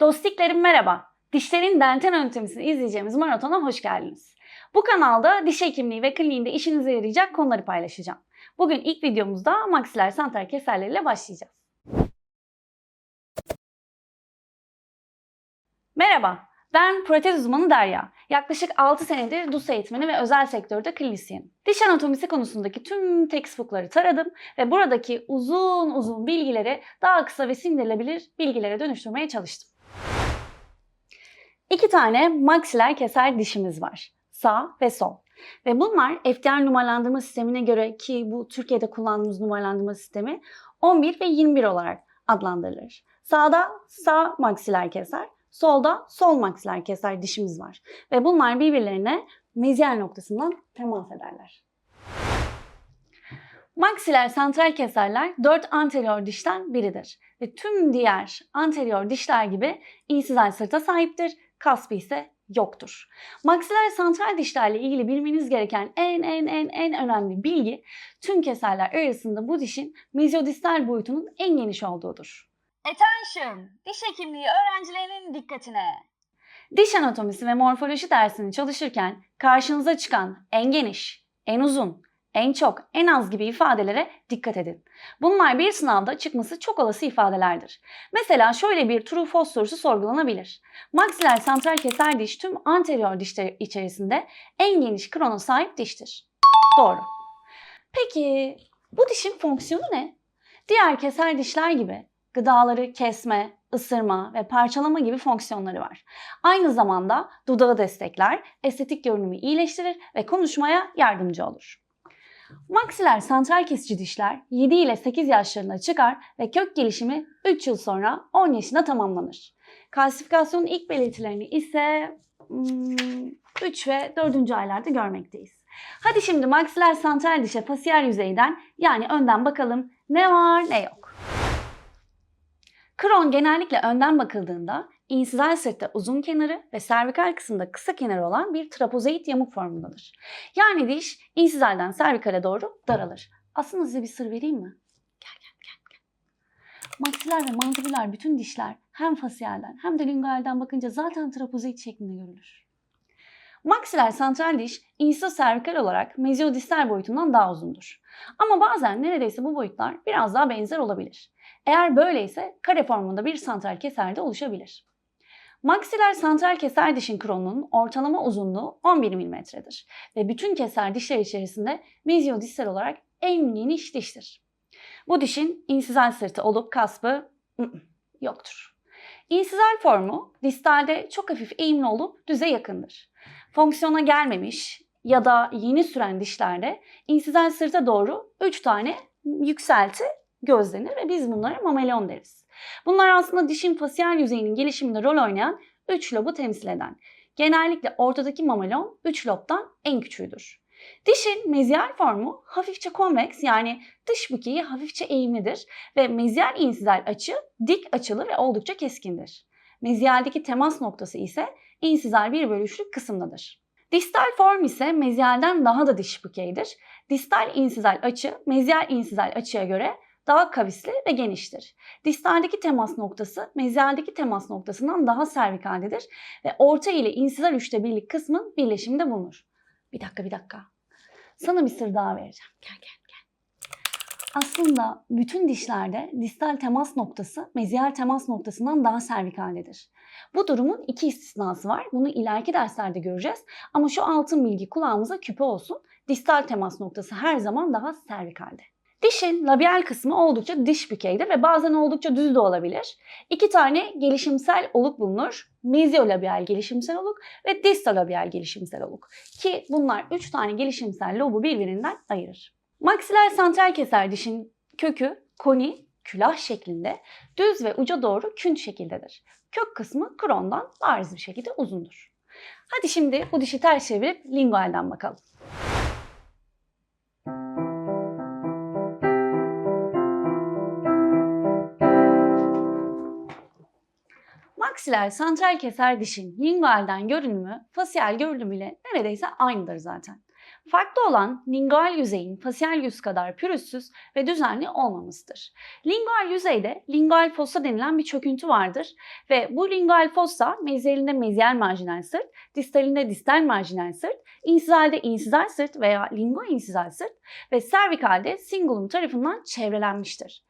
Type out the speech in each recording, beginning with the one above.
Dostiklerim merhaba. Dişlerin dental anatomisini izleyeceğimiz maratona hoş geldiniz. Bu kanalda diş hekimliği ve kliniğinde işinize yarayacak konuları paylaşacağım. Bugün ilk videomuzda maksiler santral keserleriyle başlayacağız. Merhaba, ben protez uzmanı Derya. Yaklaşık 6 senedir DUS eğitmeni ve özel sektörde klinisyenim. Diş anatomisi konusundaki tüm textbookları taradım ve buradaki uzun uzun bilgileri daha kısa ve sindirilebilir bilgilere dönüştürmeye çalıştım. İki tane maksiler keser dişimiz var. Sağ ve sol. Ve bunlar FDR numaralandırma sistemine göre ki bu Türkiye'de kullandığımız numaralandırma sistemi 11 ve 21 olarak adlandırılır. Sağda sağ maksiler keser, solda sol maksiler keser dişimiz var. Ve bunlar birbirlerine meziyel noktasından temas ederler. Maksiler santral keserler 4 anterior dişten biridir ve tüm diğer anterior dişler gibi insizal sırta sahiptir, kaspi ise yoktur. Maksiler santral dişlerle ilgili bilmeniz gereken en en en en önemli bilgi tüm keserler arasında bu dişin mezyodistal boyutunun en geniş olduğudur. Attention! Diş hekimliği öğrencilerinin dikkatine. Diş anatomisi ve morfoloji dersini çalışırken karşınıza çıkan en geniş, en uzun, en çok, en az gibi ifadelere dikkat edin. Bunlar bir sınavda çıkması çok olası ifadelerdir. Mesela şöyle bir true false sorusu sorgulanabilir. Maksiler santral keser diş tüm anterior dişler içerisinde en geniş krona sahip diştir. Doğru. Peki bu dişin fonksiyonu ne? Diğer keser dişler gibi gıdaları kesme, ısırma ve parçalama gibi fonksiyonları var. Aynı zamanda dudağı destekler, estetik görünümü iyileştirir ve konuşmaya yardımcı olur. Maksiler santral kesici dişler 7 ile 8 yaşlarına çıkar ve kök gelişimi 3 yıl sonra 10 yaşında tamamlanır. Kalsifikasyonun ilk belirtilerini ise hmm, 3 ve 4. aylarda görmekteyiz. Hadi şimdi maksiler santral dişe fasiyel yüzeyden yani önden bakalım ne var ne yok. Kron genellikle önden bakıldığında insizal sırtta uzun kenarı ve servikal kısımda kısa kenarı olan bir trapozoid yamuk formundadır. Yani diş insizalden servikale doğru daralır. Aslında size bir sır vereyim mi? Gel gel gel gel. Maksiler ve mandibular bütün dişler hem fasiyelden hem de lingualden bakınca zaten trapozoid şeklinde görülür. Maksiler santral diş insido servikal olarak mezyodistal boyutundan daha uzundur. Ama bazen neredeyse bu boyutlar biraz daha benzer olabilir. Eğer böyleyse kare formunda bir santral keser de oluşabilir. Maksiler santral keser dişin kronunun ortalama uzunluğu 11 mm'dir ve bütün keser dişler içerisinde mezyodistal olarak en geniş diştir. Bu dişin insizal sırtı olup kaspı yoktur. İnsizal formu distalde çok hafif eğimli olup düze yakındır. Fonksiyona gelmemiş ya da yeni süren dişlerde insizal sırta doğru 3 tane yükselti gözlenir ve biz bunlara mamelon deriz. Bunlar aslında dişin fasiyel yüzeyinin gelişiminde rol oynayan 3 lobu temsil eden. Genellikle ortadaki mamelon 3 lobdan en küçüğüdür. Dişin meziyal formu hafifçe konveks yani dış bükeyi hafifçe eğimlidir ve meziyal insizal açı dik açılı ve oldukça keskindir. Meziyaldeki temas noktası ise insizal bir bölüşlük kısımdadır. Distal form ise meziyalden daha da diş bükeydir. Distal insizal açı meziyal insizal açıya göre daha kavisli ve geniştir. Distaldeki temas noktası meziyaldeki temas noktasından daha servikaldedir ve orta ile insizal üçte birlik kısmın birleşiminde bulunur. Bir dakika bir dakika. Sana bir sır daha vereceğim. Gel gel gel. Aslında bütün dişlerde distal temas noktası meziyal temas noktasından daha servikaldedir. Bu durumun iki istisnası var. Bunu ileriki derslerde göreceğiz. Ama şu altın bilgi kulağımıza küpe olsun. Distal temas noktası her zaman daha servikalde. Dişin labial kısmı oldukça diş bükeydir ve bazen oldukça düz de olabilir. İki tane gelişimsel oluk bulunur. Mezyolabial gelişimsel oluk ve distalabial gelişimsel oluk. Ki bunlar üç tane gelişimsel lobu birbirinden ayırır. Maksiler santral keser dişin kökü koni, külah şeklinde, düz ve uca doğru künç şekildedir. Kök kısmı krondan bariz bir şekilde uzundur. Hadi şimdi bu dişi ters çevirip lingualden bakalım. Maksiler santral keser dişin lingualden görünümü fasiyel görünümüyle neredeyse aynıdır zaten. Farklı olan lingual yüzeyin fasyal yüz kadar pürüzsüz ve düzenli olmamasıdır. Lingual yüzeyde lingual fossa denilen bir çöküntü vardır ve bu lingual fossa meziyelinde meziyel marjinal sırt, distalinde distal marjinal sırt, insizalde insizal sırt veya linguoinsizal sırt ve servikalde cingulum tarafından çevrelenmiştir.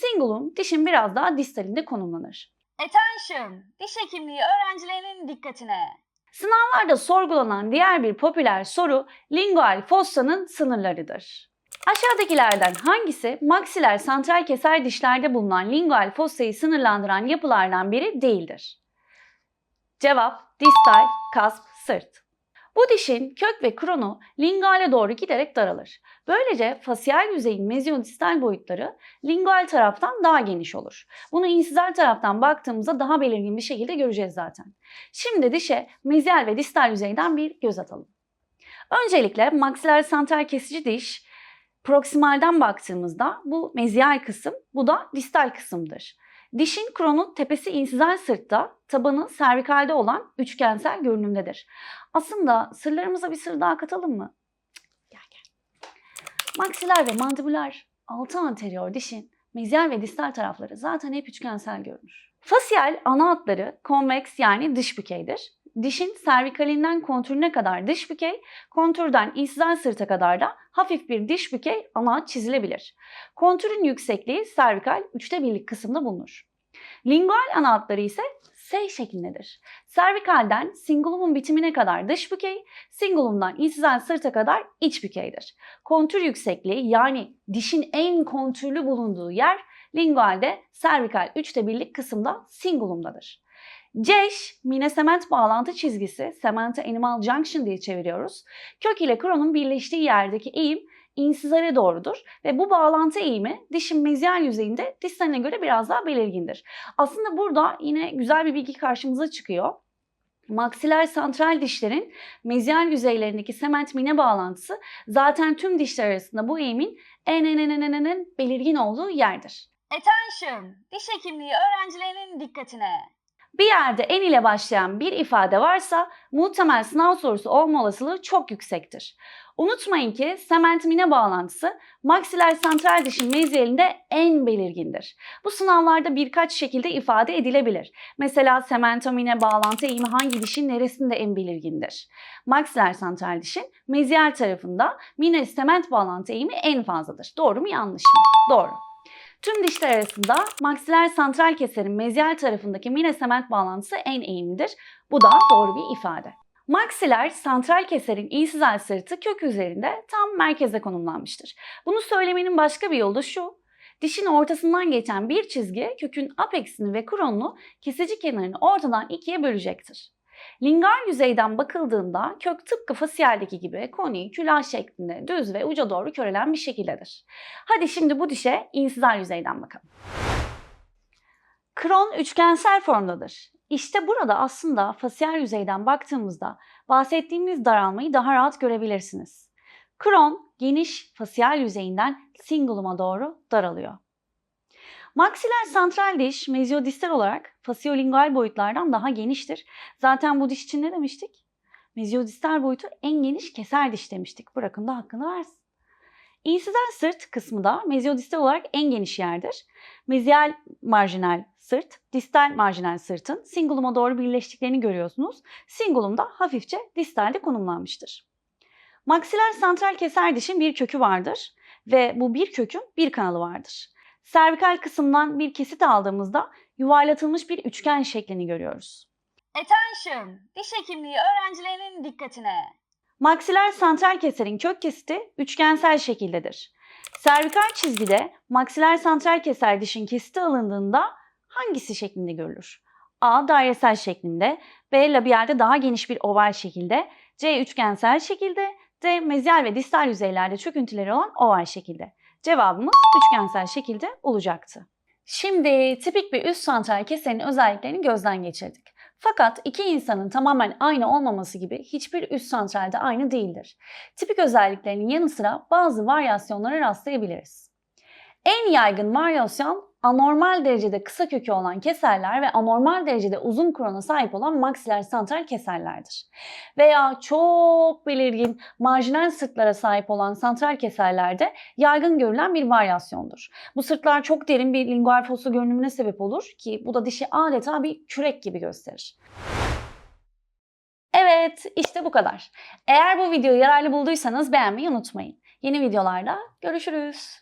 Cingulum dişin biraz daha distalinde konumlanır. Attention! Diş hekimliği öğrencilerinin dikkatine. Sınavlarda sorgulanan diğer bir popüler soru lingual fossanın sınırlarıdır. Aşağıdakilerden hangisi maksiler santral keser dişlerde bulunan lingual fossayı sınırlandıran yapılardan biri değildir? Cevap distal, kasp, sırt. Bu dişin kök ve kronu linguale doğru giderek daralır. Böylece fasyal yüzeyin mezyodistal boyutları lingual taraftan daha geniş olur. Bunu insizal taraftan baktığımızda daha belirgin bir şekilde göreceğiz zaten. Şimdi dişe mezyal ve distal yüzeyden bir göz atalım. Öncelikle maksiler santral kesici diş proksimalden baktığımızda bu mezyal kısım, bu da distal kısımdır. Dişin kronu tepesi insizal sırtta, tabanı servikalde olan üçgensel görünümdedir. Aslında sırlarımıza bir sır daha katalım mı? Gel gel. Maksiler ve mandibüler altı anterior dişin mezyal ve distal tarafları zaten hep üçgensel görünür. Fasyal ana hatları konveks yani dış bükeydir. Dişin servikalinden kontürüne kadar dış bükey, kontürden insizal sırta kadar da hafif bir diş bükey ana çizilebilir. Kontürün yüksekliği servikal üçte birlik kısımda bulunur. Lingual ana hatları ise S şeklindedir. Servikalden singulumun bitimine kadar dış bükey, singulumdan insizal sırta kadar iç bükeydir. Kontür yüksekliği yani dişin en kontürlü bulunduğu yer lingualde servikal üçte birlik kısımda singulumdadır. Ceş, mine-sement bağlantı çizgisi, sementa animal junction diye çeviriyoruz. Kök ile kronun birleştiği yerdeki eğim insizale doğrudur ve bu bağlantı eğimi dişin mezyal yüzeyinde distaline göre biraz daha belirgindir. Aslında burada yine güzel bir bilgi karşımıza çıkıyor. Maksiler santral dişlerin mezyal yüzeylerindeki sement mine bağlantısı zaten tüm dişler arasında bu eğimin en en en en en en belirgin olduğu yerdir. Attention! Diş hekimliği öğrencilerinin dikkatine. Bir yerde en ile başlayan bir ifade varsa muhtemel sınav sorusu olma olasılığı çok yüksektir. Unutmayın ki sement mine bağlantısı maksiler santral dişin meziyelinde en belirgindir. Bu sınavlarda birkaç şekilde ifade edilebilir. Mesela sementomine bağlantı eğimi hangi dişin neresinde en belirgindir? Maksiler santral dişin meziyel tarafında mine sement bağlantı eğimi en fazladır. Doğru mu yanlış mı? Doğru. Tüm dişler arasında maksiler santral keserin mezyal tarafındaki mine sement bağlantısı en eğimlidir. Bu da doğru bir ifade. Maksiler santral keserin insizal sırtı kök üzerinde tam merkeze konumlanmıştır. Bunu söylemenin başka bir yolu şu. Dişin ortasından geçen bir çizgi kökün apexini ve kronunu kesici kenarını ortadan ikiye bölecektir. Lingual yüzeyden bakıldığında kök tıpkı fasiyaldeki gibi koni, külah şeklinde düz ve uca doğru körelen bir şekildedir. Hadi şimdi bu dişe insizal yüzeyden bakalım. Kron üçgensel formdadır. İşte burada aslında fasiyal yüzeyden baktığımızda bahsettiğimiz daralmayı daha rahat görebilirsiniz. Kron geniş fasiyal yüzeyinden singuluma doğru daralıyor. Maksiler santral diş mezyodistal olarak fasyolingual boyutlardan daha geniştir. Zaten bu diş için ne demiştik? Mezyodistal boyutu en geniş keser diş demiştik. Bırakın da hakkını versin. İnsizal sırt kısmı da mezyodistal olarak en geniş yerdir. Mezyal marjinal sırt, distal marjinal sırtın singuluma doğru birleştiklerini görüyorsunuz. Singulum da hafifçe distalde konumlanmıştır. Maksiler santral keser dişin bir kökü vardır ve bu bir kökün bir kanalı vardır. Servikal kısımdan bir kesit aldığımızda yuvarlatılmış bir üçgen şeklini görüyoruz. Attention! Diş hekimliği öğrencilerinin dikkatine. Maksiler santral keserin kök kesiti üçgensel şekildedir. Servikal çizgide maksiler santral keser dişin kesiti alındığında hangisi şeklinde görülür? A. Dairesel şeklinde, B. Labiyelde daha geniş bir oval şekilde, C. Üçgensel şekilde, D. Mezyal ve distal yüzeylerde çöküntüleri olan oval şekilde. Cevabımız üçgensel şekilde olacaktı. Şimdi tipik bir üst santral keserin özelliklerini gözden geçirdik. Fakat iki insanın tamamen aynı olmaması gibi hiçbir üst santralde aynı değildir. Tipik özelliklerinin yanı sıra bazı varyasyonlara rastlayabiliriz. En yaygın varyasyon anormal derecede kısa kökü olan keserler ve anormal derecede uzun krona sahip olan maksiler santral keserlerdir. Veya çok belirgin marjinal sırtlara sahip olan santral keserlerde yaygın görülen bir varyasyondur. Bu sırtlar çok derin bir lingual fossa görünümüne sebep olur ki bu da dişi adeta bir kürek gibi gösterir. Evet, işte bu kadar. Eğer bu videoyu yararlı bulduysanız beğenmeyi unutmayın. Yeni videolarda görüşürüz.